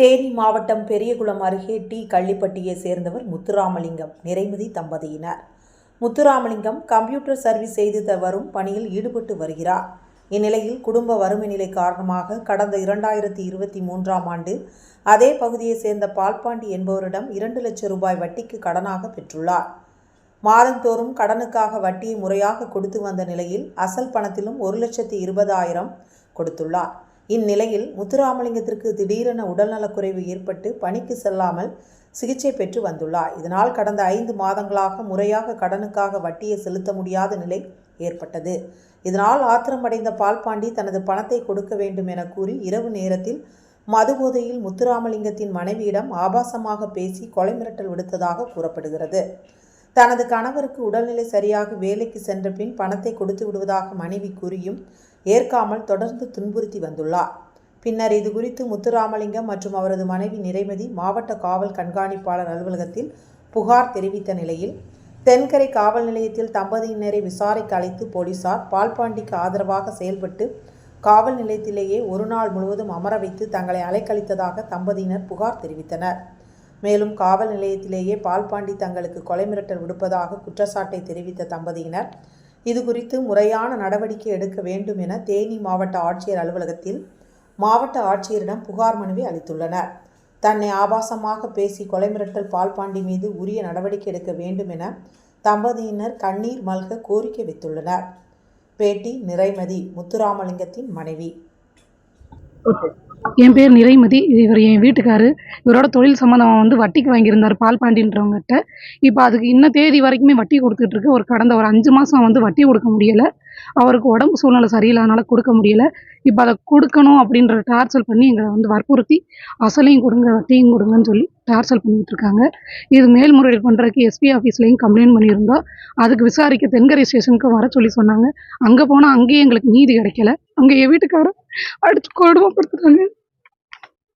தேனி மாவட்டம் பெரியகுளம் அருகே டி. கள்ளிப்பட்டியை சேர்ந்தவர் முத்துராமலிங்கம். நிறைமதி தம்பதியினர். முத்துராமலிங்கம் கம்ப்யூட்டர் சர்வீஸ் செய்து த- வரும் பணியில் ஈடுபட்டு வருகிறார். இந்நிலையில் குடும்ப வறுமை நிலை காரணமாக கடந்த இரண்டாயிரத்தி இருபத்தி மூன்றாம் ஆண்டு அதே பகுதியைச் சேர்ந்த பால்பாண்டி என்பவரிடம் இரண்டு லட்சம் ரூபாய் வட்டிக்கு கடனாக பெற்றுள்ளார். மாதந்தோறும் கடனுக்காக வட்டியை முறையாக கொடுத்து வந்த நிலையில் அசல் பணத்திலும் ஒரு லட்சத்தி இருபதாயிரம் கொடுத்துள்ளார். இந்நிலையில் முத்துராமலிங்கத்திற்கு திடீரென உடல்நலக்குறைவு ஏற்பட்டு பணிக்கு செல்லாமல் சிகிச்சை பெற்று வந்துள்ளார். இதனால் கடந்த ஐந்து மாதங்களாக முறையாக கடனுக்காக வட்டியை செலுத்த முடியாத நிலை ஏற்பட்டது. இதனால் ஆத்திரமடைந்த பால்பாண்டி தனது பணத்தை கொடுக்க வேண்டும் என கூறி இரவு நேரத்தில் மதுபோதையில் முத்துராமலிங்கத்தின் மனைவியிடம் ஆபாசமாக பேசி கொலை மிரட்டல் விடுத்ததாக கூறப்படுகிறது. தனது கணவருக்கு உடல்நிலை சரியாக வேலைக்கு சென்ற பின் பணத்தை கொடுத்து விடுவதாக மனைவி கூறியும் ஏற்காமல் தொடர்ந்து துன்புறுத்தி வந்துள்ளார். பின்னர் இது குறித்து முத்துராமலிங்கம் மற்றும் அவரது மனைவி நிறைமதி மாவட்ட காவல் கண்காணிப்பாளர் அலுவலகத்தில் புகார் தெரிவித்த நிலையில் தென்கரை காவல் நிலையத்தில் தம்பதியினரை விசாரிக்க அழைத்து போலீசார் பால்பாண்டிக்கு ஆதரவாக செயல்பட்டு காவல் நிலையத்திலேயே ஒரு நாள் முழுவதும் அமர வைத்து தங்களை அலைக்கழித்ததாக தம்பதியினர் புகார் தெரிவித்தனர். மேலும் காவல் நிலையத்திலேயே பால்பாண்டி தங்களுக்கு கொலை மிரட்டல் விடுப்பதாக குற்றச்சாட்டை தெரிவித்த தம்பதியினர் இது குறித்து முறையான நடவடிக்கை எடுக்க வேண்டும் என தேனி மாவட்ட ஆட்சியர் அலுவலகத்தில் மாவட்ட ஆட்சியரிடம் புகார் மனுவை அளித்துள்ளனர். தன்னை ஆபாசமாக பேசி கொலை மிரட்டல் பால்பாண்டி மீது உரிய நடவடிக்கை எடுக்க வேண்டும் என தம்பதியினர் கண்ணீர் மல்க கோரிக்கை வைத்துள்ளனர். பேட்டி நிறைமதி முத்துராமலிங்கத்தின் மனைவி. என் பேர் நிறைமதி. இது இவர் என் வீட்டுக்காரு. இவரோட தொழில் சம்மந்தமாக வந்து வட்டிக்கு வாங்கியிருந்தார் பால்பாண்டின்றவங்ககிட்ட இப்போ அதுக்கு இன்ன தேதி வரைக்குமே வட்டி கொடுத்துட்ருக்கு ஒரு கடந்த ஒரு அஞ்சு மாதம் வந்து வட்டி கொடுக்க முடியலை. அவருக்கு உடம்பு சூழ்நிலை சரியில்லாதனால கொடுக்க முடியலை. இப்போ அதை கொடுக்கணும் அப்படின்ற டார்ச்சல் பண்ணி எங்களை வந்து வற்புறுத்தி அசலையும் கொடுங்க வட்டியும் கொடுங்கன்னு சொல்லி டார்ச்சல் பண்ணிகிட்டு இருக்காங்க. இது மேல்முறையீடு பண்ணுறதுக்கு எஸ்பி ஆஃபீஸ்லேயும் கம்ப்ளைண்ட் பண்ணியிருந்தோம் அதுக்கு விசாரிக்க தென்கரை ஸ்டேஷனுக்கு வர சொல்லி சொன்னாங்க. அங்கே போனால் அங்கேயும் எங்களுக்கு நீதி கிடைக்கல. அங்கே என் வீட்டுக்காரர் அடிச்சு கொடுமைப்படுத்துறாங்க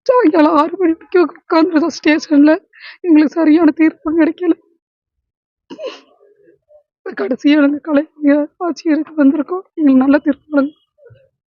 சாயங்காலம் ஆறு மணி வரைக்கும் உட்காந்துருந்தோம் ஸ்டேஷனில் எங்களுக்கு சரியான தீர்ப்பு கிடைக்கல. கடைசியாக நாங்கள் கலை ஆட்சியருக்கு வந்திருக்கோம். எங்களுக்கு நல்ல தீர்ப்பு வழங்க